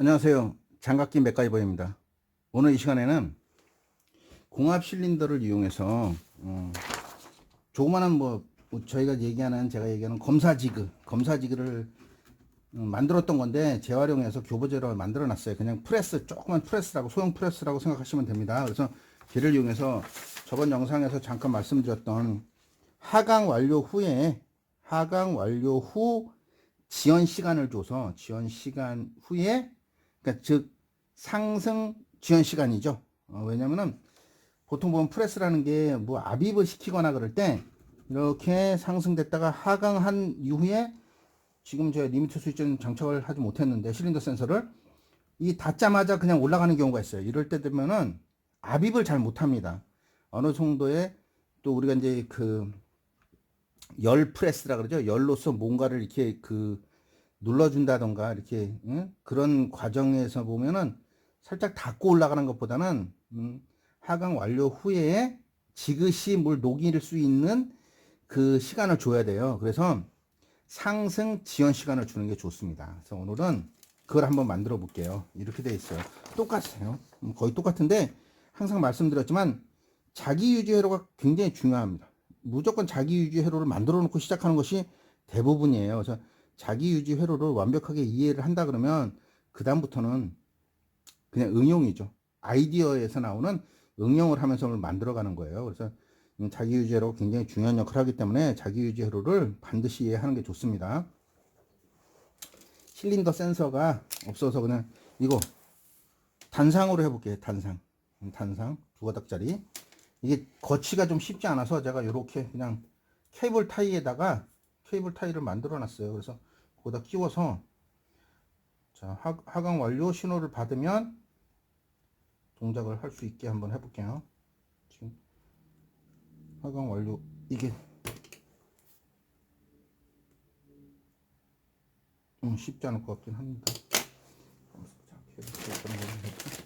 안녕하세요. 장갑기 맥가이버 입니다. 오늘 이 시간에는 공합 실린더를 이용해서 어, 조그마한 뭐, 뭐 저희가 얘기하는 제가 얘기하는 검사 지그 검사 지그를 음, 만들었던 건데 재활용해서 교보제로 만들어 놨어요. 그냥 프레스 조그만 프레스라고 소형 프레스라고 생각하시면 됩니다. 그래서 걔를 이용해서 저번 영상에서 잠깐 말씀드렸던 하강 완료 후에 하강 완료 후 지연 시간을 줘서 지연 시간 후에 그러니까 즉 상승 지연 시간이죠. 어, 왜냐면은 보통 보면 프레스라는 게 뭐 압입을 시키거나 그럴 때 이렇게 상승됐다가 하강한 이후에 지금 제가 리미트 스위치는 장착을 하지 못했는데 실린더 센서를 이 닫자마자 그냥 올라가는 경우가 있어요. 이럴 때 되면은 압입을 잘 못합니다. 어느 정도의 또 우리가 이제 그 열 프레스라 그러죠. 열로서 뭔가를 이렇게 그 눌러준다던가 이렇게 응? 그런 과정에서 보면은 살짝 닫고 올라가는 것보다는 음, 하강 완료 후에 지그시 물 녹일 수 있는 그 시간을 줘야 돼요. 그래서 상승 지연 시간을 주는 게 좋습니다. 그래서 오늘은 그걸 한번 만들어 볼게요. 이렇게 돼 있어요. 똑같아요. 음, 거의 똑같은데 항상 말씀드렸지만 자기 유지 회로가 굉장히 중요합니다. 무조건 자기 유지 회로를 만들어 놓고 시작하는 것이 대부분이에요. 그래서 자기 유지 회로를 완벽하게 이해를 한다 그러면 그 다음부터는 그냥 응용이죠. 아이디어에서 나오는 응용을 하면서 만들어가는 거예요. 그래서 자기 유지 회로 굉장히 중요한 역할을 하기 때문에 자기 유지 회로를 반드시 이해하는 게 좋습니다. 실린더 센서가 없어서 그냥 이거 단상으로 해볼게요. 단상. 단상 두 가닥짜리. 이게 거치가 좀 쉽지 않아서 제가 이렇게 그냥 케이블 타이에다가 케이블 타이를 만들어 놨어요. 그래서 거기다 끼워서 자 하, 하강 완료 신호를 받으면 동작을 할 수 있게 한번 해볼게요. 지금 하강 완료 이게 음, 쉽지 않을 것 같긴 합니다. 자, 케이블 타이 어떤 걸로 해볼까?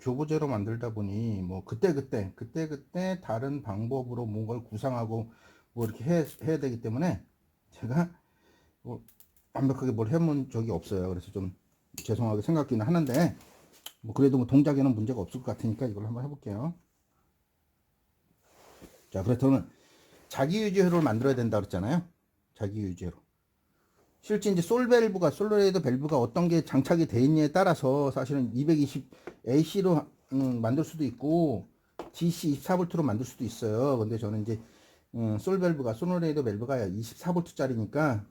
교보제로 만들다 보니 뭐 그때 그때 그때 그때 다른 방법으로 뭔가를 구상하고 뭐 이렇게 해, 해야 되기 때문에 제가 뭐 완벽하게 뭘 해본 적이 없어요. 그래서 좀 죄송하게 생각기는 하는데 뭐 그래도 뭐 동작에는 문제가 없을 것 같으니까 이걸 한번 해볼게요. 자, 그렇다면 자기 유지 회로를 만들어야 된다 그랬잖아요. 자기 유지 회로. 실제 이제 솔밸브가 솔로레이더 밸브가 어떤 게 장착이 돼 있냐에 따라서 사실은 220 AC로 음, 만들 수도 있고 DC 24V로 만들 수도 있어요. 근데 저는 이제 음, 솔밸브가 솔로레이더 밸브가 24V짜리니까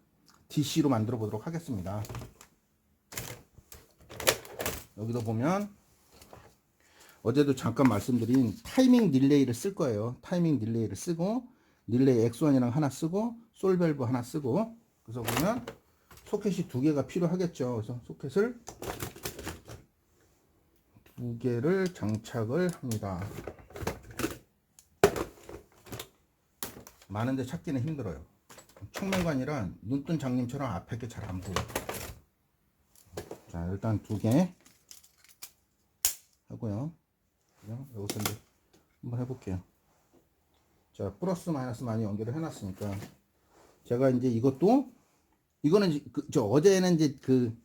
DC로 만들어 보도록 하겠습니다. 여기도 보면 어제도 잠깐 말씀드린 타이밍 릴레이를 쓸 거예요. 타이밍 릴레이를 쓰고 릴레이 X1이랑 하나 쓰고 솔밸브 하나 쓰고 그래서 보면 소켓이 두 개가 필요하겠죠. 그래서 소켓을 두 개를 장착을 합니다. 많은데 찾기는 힘들어요. 청명관이란 눈뜬 장님처럼 앞에 게 잘 안 보여. 자, 일단 두 개 하고요. 여기서 이제 한번 해볼게요. 자, 플러스 마이너스 많이 연결을 해놨으니까 제가 이제 이것도 이거는 그, 저 어제는 이제 그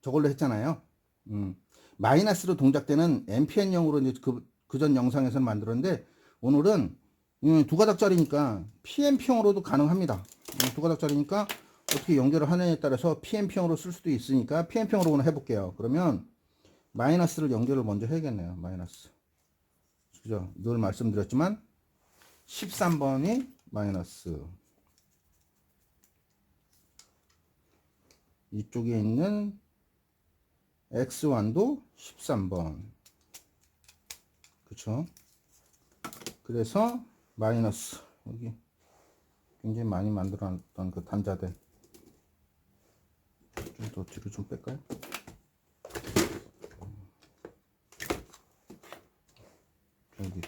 저걸로 했잖아요. 음, 마이너스로 동작되는 MPN형으로 이제 그 그전 영상에서 만들었는데 오늘은 음, 두 가닥짜리니까 PMP형으로도 가능합니다. 음, 두 가닥짜리니까 어떻게 연결을 하느냐에 따라서 PMP형으로 쓸 수도 있으니까 PMP형으로 오늘 해볼게요. 그러면 마이너스를 연결을 먼저 해야겠네요. 마이너스. 그죠? 늘 말씀드렸지만 13번이 마이너스 이쪽에 있는 x1도 13번. 그쵸? 그래서 마이너스. 여기 굉장히 많이 만들어 놨던 그 단자들. 좀 더 뒤로 좀 뺄까요? 여기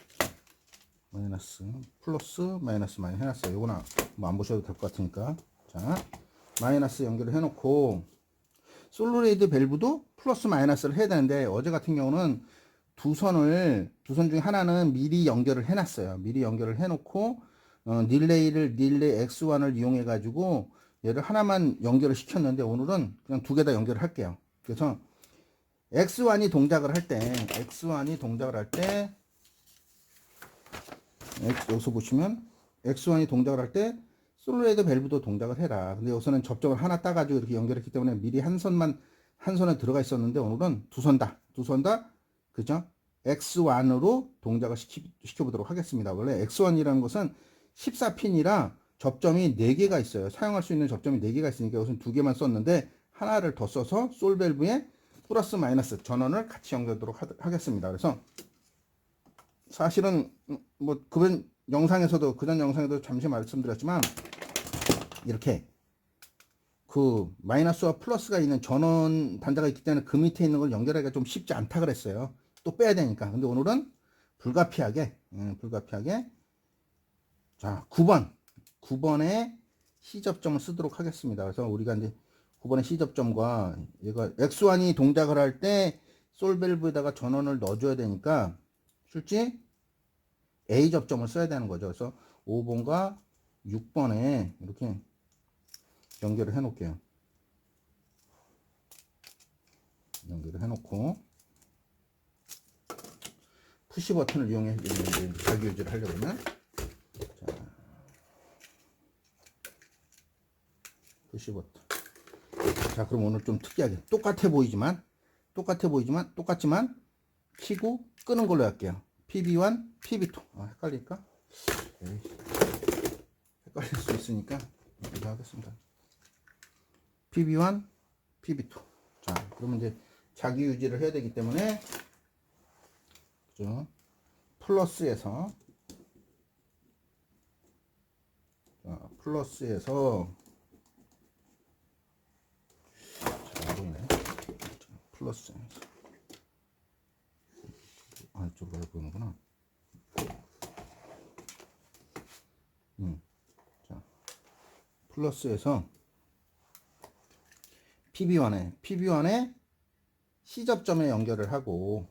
마이너스 플러스 마이너스 많이 해놨어요. 요거나 뭐 안 보셔도 될 것 같으니까. 자 마이너스 연결을 해놓고 솔로레이드 밸브도 플러스 마이너스를 해야 되는데 어제 같은 경우는 두 선을 두 선 중에 하나는 미리 연결을 해놨어요. 미리 연결을 해놓고 어, 릴레이를 릴레이 X1을 이용해 가지고 얘를 하나만 연결을 시켰는데 오늘은 그냥 두 개 다 연결을 할게요. 그래서 X1이 동작을 할 때 X1이 동작을 할 때 여기서 보시면 X1이 동작을 할때 솔레이드 밸브도 동작을 해라. 근데 여기서는 접점을 하나 따가지고 이렇게 연결했기 때문에 미리 한 선만 한 선에 들어가 있었는데 오늘은 두 선 다, 두 선 다, 그죠? X1으로 동작을 시키, 시켜보도록 하겠습니다. 원래 X1이라는 것은 14핀이라 접점이 4개가 있어요. 사용할 수 있는 접점이 4개가 있으니까 이것은 두 개만 썼는데 하나를 더 써서 솔밸브에 플러스 마이너스 전원을 같이 연결하도록 하, 하겠습니다. 그래서 사실은 음, 뭐 그번 영상에서도 그전 영상에도 잠시 말씀드렸지만 이렇게 그 마이너스와 플러스가 있는 전원 단자가 있기 때문에 그 밑에 있는 걸 연결하기가 좀 쉽지 않다 그랬어요. 또 빼야 되니까. 근데 오늘은 불가피하게 음, 불가피하게 자 9번 9번에 시접점을 쓰도록 하겠습니다. 그래서 우리가 이제 9번의 시접점과 얘가 X1이 동작을 할 때 솔밸브에다가 전원을 넣어줘야 되니까 실제 A 접점을 써야 되는 거죠. 그래서 5번과 6번에 이렇게 연결을 해 놓을게요. 연결을 해 놓고 푸시 버튼을 이용해 자기 유지를 하려면 자 푸시 버튼. 자 그럼 오늘 좀 특이하게 똑같아 보이지만 똑같아 보이지만 똑같지만 키고 끄는 걸로 할게요. PB1 PB2 아 헷갈릴까? 에이, 헷갈릴 수 있으니까 이렇게 하겠습니다 PB1 PB2 자 그러면 이제 자기 유지를 해야 되기 때문에 그죠 플러스에서 자, 플러스에서 잘 보이네. 플러스. 아, 이쪽으로. 음. 자. 플러스에서 PB1에, PB1에 시접점에 연결을 하고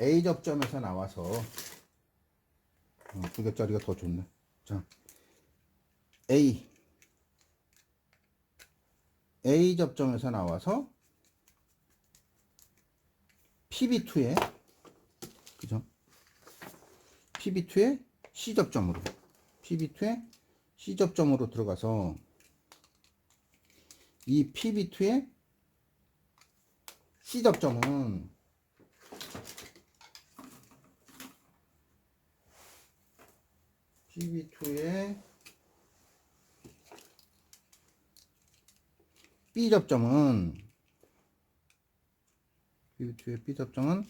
A 접점에서 나와서 어, 두 개짜리가 더 좋네. 자, A A 접점에서 나와서 PB2에 그죠? PB2에 C 접점으로 PB2에 C 접점으로 들어가서 이 PB2에 C 접점은 PB2에 B 접점은 PB2의 B 접점은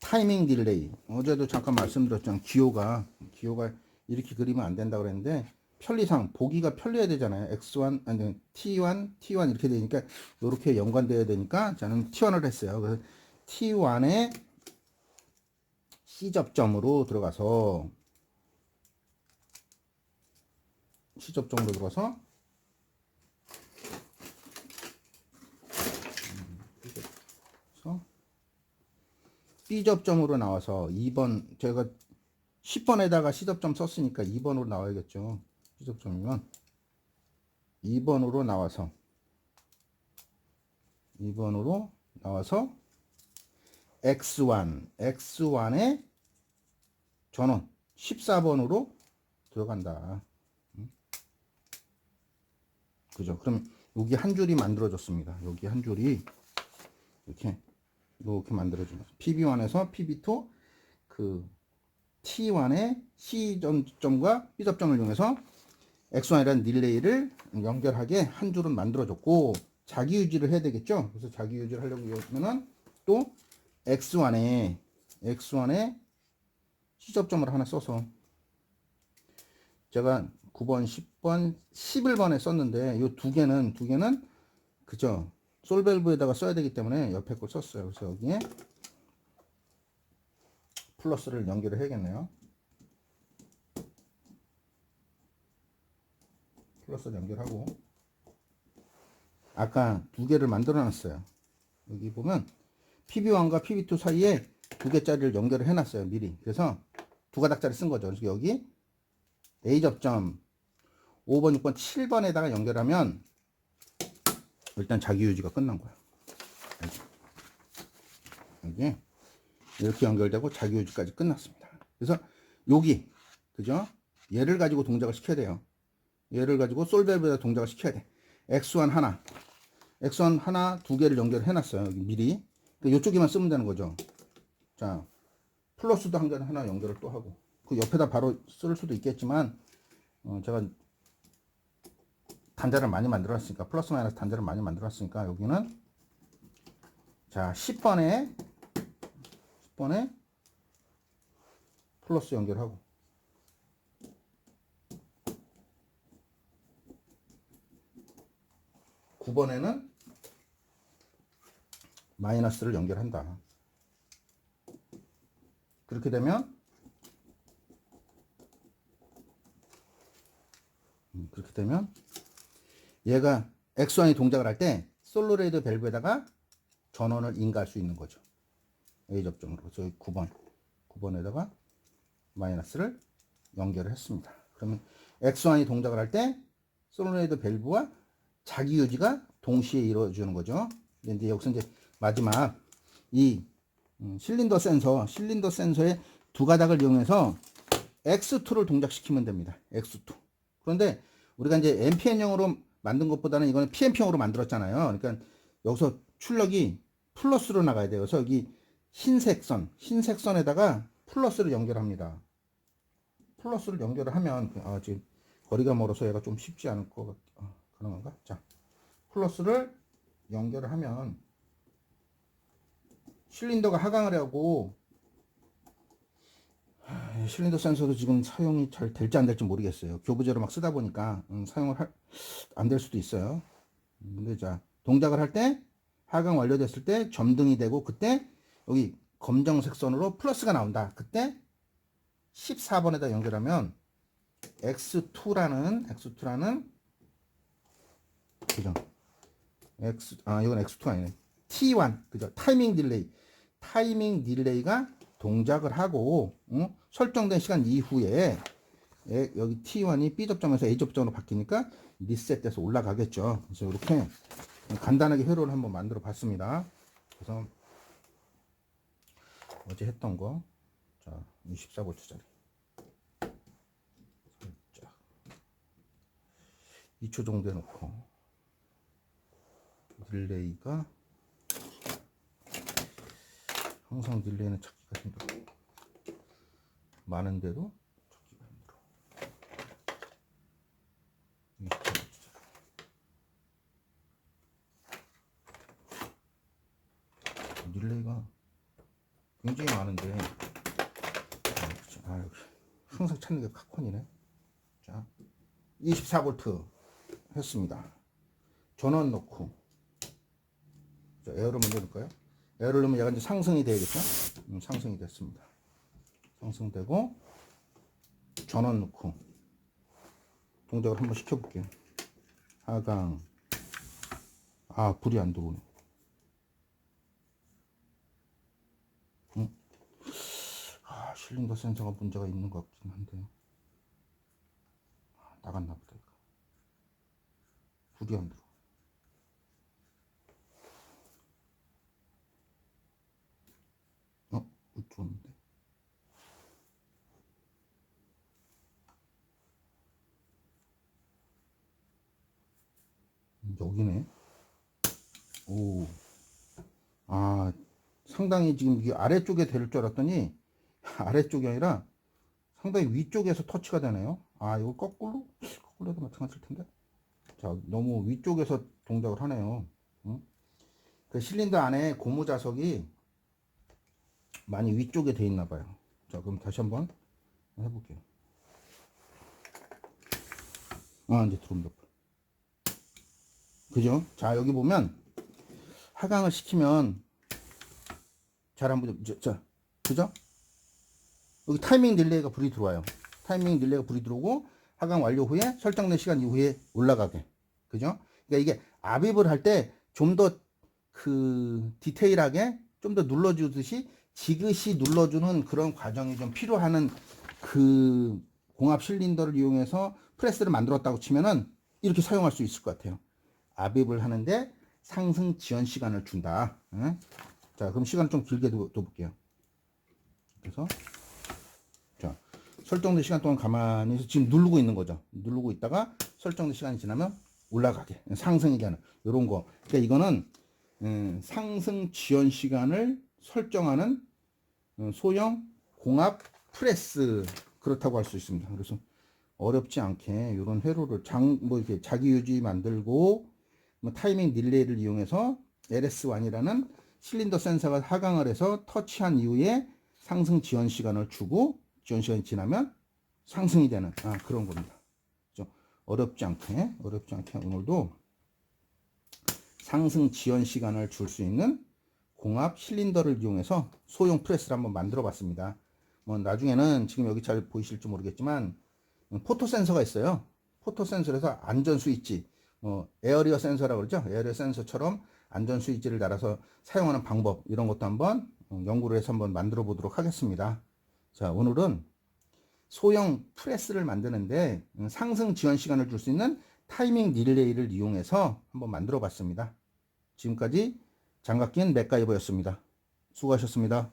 타이밍 딜레이. 어제도 잠깐 말씀드렸잖아요 기호가 기호가 이렇게 그리면 안 된다고 그랬는데 편리상 보기가 편리해야 되잖아요. X1 아니 T1 T1 이렇게 되니까 이렇게 연관되어야 되니까 저는 T1을 했어요. 그래서 T1에 C 접점으로 들어가서 C 접점으로 들어가서 그래서 B 접점으로 나와서 2번 제가 10번에다가 C 접점 썼으니까 2번으로 나와야겠죠. C 접점이면 2번으로 나와서 2번으로 나와서 X1 X1의 전원 14번으로 들어간다. 음? 그죠? 그럼 여기 한 줄이 만들어졌습니다. 여기 한 줄이 이렇게 이렇게 만들어지면 PB1에서 PB2 그 T1의 C 점과 B 접점을 이용해서 X1이라는 릴레이를 연결하게 한 줄은 만들어졌고 자기 유지를 해야 되겠죠. 그래서 자기 유지를 하려고 하면은 또 X1에 X1에 C 접점을 하나 써서 제가 9번, 10번, 11번에 썼는데 이 두 개는 두 개는 그죠. 솔밸브에다가 써야 되기 때문에 옆에 걸 썼어요. 그래서 여기에 플러스를 연결을 해야겠네요. 플러스를 연결하고. 아까 두 개를 만들어 놨어요. 여기 보면 PB1과 PB2 사이에 두 개짜리를 연결을 해 놨어요 미리. 그래서 두 가닥짜리 쓴 거죠. 그래서 여기 A 접점 5번 6번 7번에다가 연결하면 일단 자기 유지가 끝난 거야. 여기 여기 이렇게 연결되고 자기 유지까지 끝났습니다. 그래서 여기 그죠? 얘를 가지고 동작을 시켜야 돼요. 얘를 가지고 솔벨브에다 동작을 시켜야 돼. x1 하나. x1 하나 두 개를 연결해 놨어요 여기 미리. 그러니까 이쪽에만 쓰면 되는 거죠. 자 플러스도 한 개는 하나 연결을 또 하고. 그 옆에다 바로 쓸 수도 있겠지만 어, 제가 단자를 많이 만들었으니까 플러스 마이너스 단자를 많이 만들었으니까 여기는 자 10번에 10 번에 플러스 연결하고 구번에는 마이너스를 연결한다. 그렇게 되면 음, 그렇게 되면 얘가 X1이 동작을 할 때 솔로레이드 밸브에다가 전원을 인가할 수 있는 거죠. A 접점으로. 그래서 9번. 9번에다가 마이너스를 연결을 했습니다. 그러면 X1이 동작을 할 때 솔로레이드 밸브와 자기 유지가 동시에 이루어지는 거죠. 이제 여기서 이제 마지막 이 음, 실린더 센서, 실린더 센서의 두 가닥을 이용해서 X2를 동작시키면 됩니다. X2. 그런데 우리가 이제 NPN형으로 만든 것보다는 이거는 PNP형으로 만들었잖아요. 그러니까 여기서 출력이 플러스로 나가야 돼요. 그래서 여기 흰색 선, 흰색 선에다가 플러스를 연결합니다. 플러스를 연결을 하면 아, 지금 거리가 멀어서 얘가 좀 쉽지 않을 것 같, 아, 그런 건가? 자, 플러스를 연결을 하면 실린더가 하강을 하고 하, 실린더 센서도 지금 사용이 잘 될지 안 될지 모르겠어요. 교부제로 막 쓰다 보니까 음, 사용을 안 될 수도 있어요. 음, 근데 자 동작을 할 때 하강 완료됐을 때 점등이 되고 그때 여기 검정색 선으로 플러스가 나온다. 그때 14번에다 연결하면 X2라는 X2라는 그죠? X 아 이건 X2 아니네. T1 그죠? 타이밍 딜레이 타이밍 딜레이가 동작을 하고 응? 설정된 시간 이후에 예, 여기 T1이 B 접점에서 A 접점으로 바뀌니까 리셋돼서 올라가겠죠. 그래서 이렇게 간단하게 회로를 한번 만들어 봤습니다. 그래서 어제 했던 거, 자 24V짜리 살짝. 2초 정도 해놓고. 딜레이가 항상 딜레이는 찾기가 힘들어. 많은데도 찾기가 힘들어. 24V짜리. 릴레이가 굉장히 많은데. 아, 항상 찾는 게 카콘이네. 자 24V 했습니다. 전원 넣고. 자, 에어를 먼저 넣을까요? 에어를 넣으면 얘가 이제 상승이 되겠죠? 음, 상승이 됐습니다. 상승되고 전원 넣고 동작을 한번 시켜볼게요. 하강. 아 불이 안 들어오네 아, 실린더 센서가 문제가 있는 것 같긴 한데. 아, 나갔나 보다, 이거. 불이 안 들어. 어, 못 들어오는데. 음, 여기네. 오. 아, 상당히 지금 이게 아래쪽에 될 줄 알았더니 아래쪽이 아니라 상당히 위쪽에서 터치가 되네요. 아, 이거 거꾸로? 거꾸로 해도 마찬가지일 텐데. 자, 너무 위쪽에서 동작을 하네요. 응? 그 실린더 안에 고무 자석이 많이 위쪽에 돼 있나 봐요. 자, 그럼 다시 한번 해볼게요. 아, 이제 들어온다. 그죠? 자, 여기 보면 하강을 시키면 잘 한번 자, 자 그죠? 여기 타이밍 딜레이가 불이 들어와요. 타이밍 딜레이가 불이 들어오고 하강 완료 후에 설정된 시간 이후에 올라가게. 그죠? 그러니까 이게 압입을 할 때 좀 더 그 디테일하게 좀 더 눌러주듯이 지그시 눌러주는 그런 과정이 좀 필요하는 그 공합 실린더를 이용해서 프레스를 만들었다고 치면은 이렇게 사용할 수 있을 것 같아요. 압입을 하는데 상승 지연 시간을 준다. 응? 자, 그럼 시간 좀 길게 둬, 둬볼게요. 그래서 자 설정된 시간 동안 가만히 있어 지금 누르고 있는 거죠. 누르고 있다가 설정된 시간이 지나면 올라가게 상승이 되는 이런 거. 그러니까 이거는 음, 상승 지연 시간을 설정하는 음, 소형 공합 프레스 그렇다고 할 수 있습니다. 그래서 어렵지 않게 이런 회로를 장 뭐 이렇게 자기 유지 만들고 뭐 타이밍 릴레이를 이용해서 LS1이라는 실린더 센서가 하강을 해서 터치한 이후에 상승 지연 시간을 주고 지연 시간이 지나면 상승이 되는 아, 그런 겁니다. 좀 어렵지 않게 어렵지 않게 오늘도 상승 지연 시간을 줄 수 있는 공합 실린더를 이용해서 소형 프레스를 한번 만들어 봤습니다. 뭐 나중에는 지금 여기 잘 보이실지 모르겠지만 음, 포토 센서가 있어요. 포토 센서에서 안전 스위치, 뭐 에어리어 센서라고 그러죠. 에어리어 센서처럼 안전 스위치를 달아서 사용하는 방법 이런 것도 한번 어, 연구를 해서 한번 만들어 보도록 하겠습니다. 자, 오늘은 소형 프레스를 만드는데 음, 상승 지연 시간을 줄 수 있는 타이밍 릴레이를 이용해서 한번 만들어 봤습니다. 지금까지 장갑 낀 맥가이버였습니다. 수고하셨습니다.